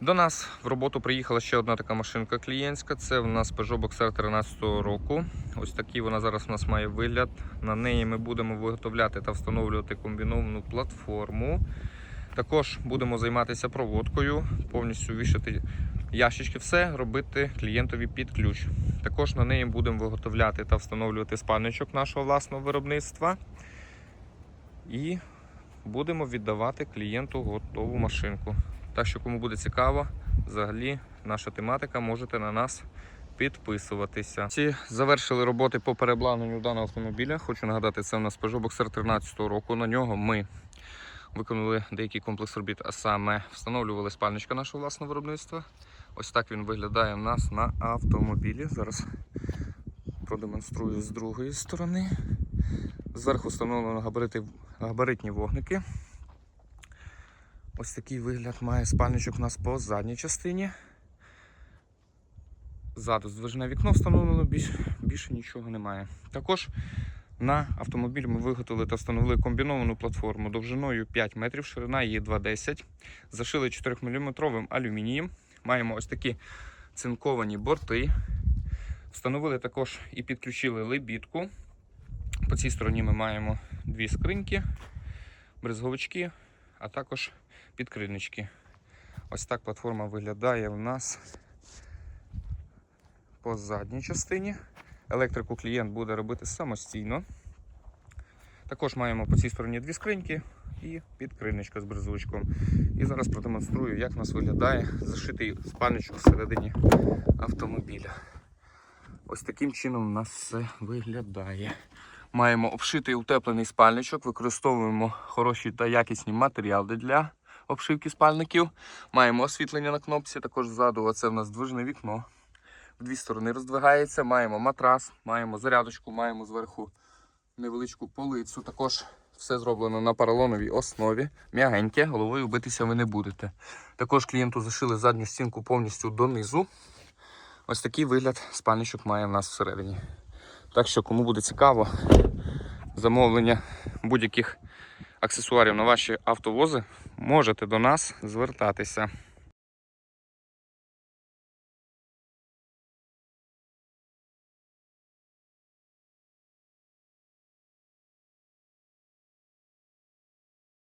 До нас в роботу приїхала ще одна така машинка клієнтська. Це в нас Peugeot Boxer 13 року. Ось такий вона зараз у нас має вигляд. На неї ми будемо виготовляти та встановлювати комбіновану платформу. Також будемо займатися проводкою, повністю вішати ящички, все робити клієнтові під ключ. Також на неї будемо виготовляти та встановлювати спальничок нашого власного виробництва. І будемо віддавати клієнту готову машинку. Так що, кому буде цікаво, взагалі наша тематика, можете на нас підписуватися. Всі завершили роботи по переобладнанню даного автомобіля. Хочу нагадати, це у нас Peugeot Boxer 13 року. На нього ми виконали деякий комплекс робіт, а саме встановлювали спальничка нашого власного виробництва. Ось так він виглядає у нас на автомобілі. Зараз продемонструю з другої сторони. Зверху встановлено габарити, габаритні вогники. Ось такий вигляд має спальничок у нас по задній частині. Ззаду здвижне вікно встановлено, більш, більше нічого немає. Також на автомобіль ми виготовили та встановили комбіновану платформу довжиною 5 метрів, ширина її 2,10. Зашили 4-мм алюмінієм. Маємо ось такі цинковані борти. Встановили також і підключили лебідку. По цій стороні ми маємо дві скриньки, брезговички, а також підкрильнички. Ось так платформа виглядає у нас по задній частині. Електрику клієнт буде робити самостійно. Також маємо по цій стороні дві скриньки і підкрильничка з брезовичком. І зараз продемонструю, як у нас виглядає зашитий спальничок всередині автомобіля. Ось таким чином у нас все виглядає. Маємо обшитий утеплений спальничок, використовуємо хороші та якісні матеріали для обшивки спальників. Маємо освітлення на кнопці, також ззаду оце в нас движне вікно. В дві сторони роздвигається. Маємо матрас, маємо зарядочку, маємо зверху невеличку полицю. Також все зроблено на поролоновій основі. М'ягеньке, головою битися ви не будете. Також клієнту зашили задню стінку повністю донизу. Ось такий вигляд спальничок має в нас всередині. Так що, кому буде цікаво, замовлення будь-яких аксесуарів на ваші автовози, можете до нас звертатися.